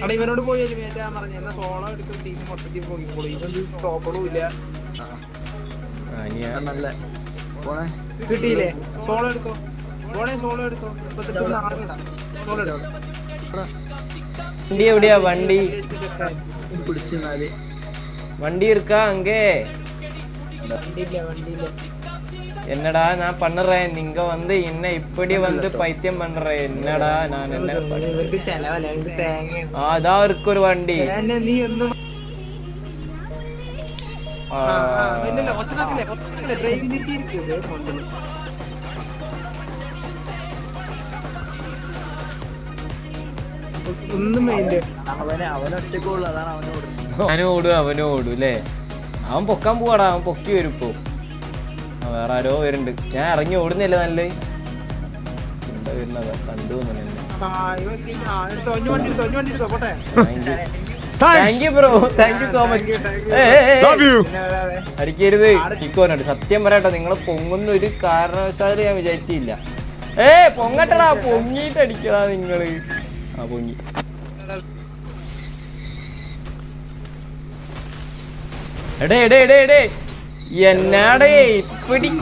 അവിടെ ഇവനോട് പോയി എലിമിനേറ്റ് ആകാൻ പറഞ്ഞു എന്നാ സോളോ എടുക്കും ടീം മൊത്തത്തിൽ പോയിക്കോളൂ ഇവനൊരു ടോപ്പറും ഇല്ല. നല്ല പോണേ. കിട്ടിയില്ലേ? സോളോ എടുത്തോ. പോണേ സോളോ എടുത്തോ. മുപ്പത്തെട്ട് ആളുണ്ടാ സോളോ എടുത്തോ. വണ്ടി എവിടെയാ? വണ്ടി. പിടിച്ചാൽ വണ്ടി എടുക്കാ അങ്ങേ വണ്ടിയില്ല വണ്ടിയില്ല. என்னடா நான் பண்ணுறேன் நீங்க வந்து என்ன இப்படி வந்து பைத்தியம் பண்ற என்னடா நான் என்ன பண்ண- ഇവർക്ക് ചെലവല്ല ഇവർക്ക് തേങ്ങയാണ് ആ, അതാ இருக்கு ஒரு വണ്ടി എന്നെ നീ ഒന്നും ആ, ഇല്ലല്ല ഒറ്റനാക്കില്ലേ ഒറ്റനാക്കില്ലേ ഡ്രൈവിംഗ് സീറ്റ് ഇരിക്കും കൊണ്ടുവന്നു ഒന്നും വേണ്ട അവനെ അവനൊറ്റക്കുള്ളു അതാണ് അവനെ കൊടുക്കുന്നത് അവനും ഓടും അവനും ഓടും അല്ലേ അവൻ പൊക്കാൻ പോവാടാ അവൻ പൊക്കി വരും ഇപ്പൊ ആ, വേറെ ആരോ വരുന്നുണ്ട്. ഞാൻ ഇറങ്ങി ഓടുന്നില്ല നല്ല എന്താ വരുന്നത്? കണ്ടു ആ ഇവർക്ക് ആ വണ്ടി എടുത്തോ വണ്ടി എടുത്തോ പോട്ടെ. Thank you bro thank you so much അടിക്കരുത്. ഇക്കോനുണ്ട് സത്യം പറയട്ടോ നിങ്ങൾ പൊങ്ങുന്ന ഒരു കാരണവശാലും ഞാൻ വിചാരിച്ചില്ല. ഏ പൊങ്ങട്ടടാ. പൊങ്ങിട്ട് അടിക്കടാ നിങ്ങൾ. ആ പൊങ്ങി. എടേ എടേ എടേ എടേ. എന്നാടേ ഇപ്പടി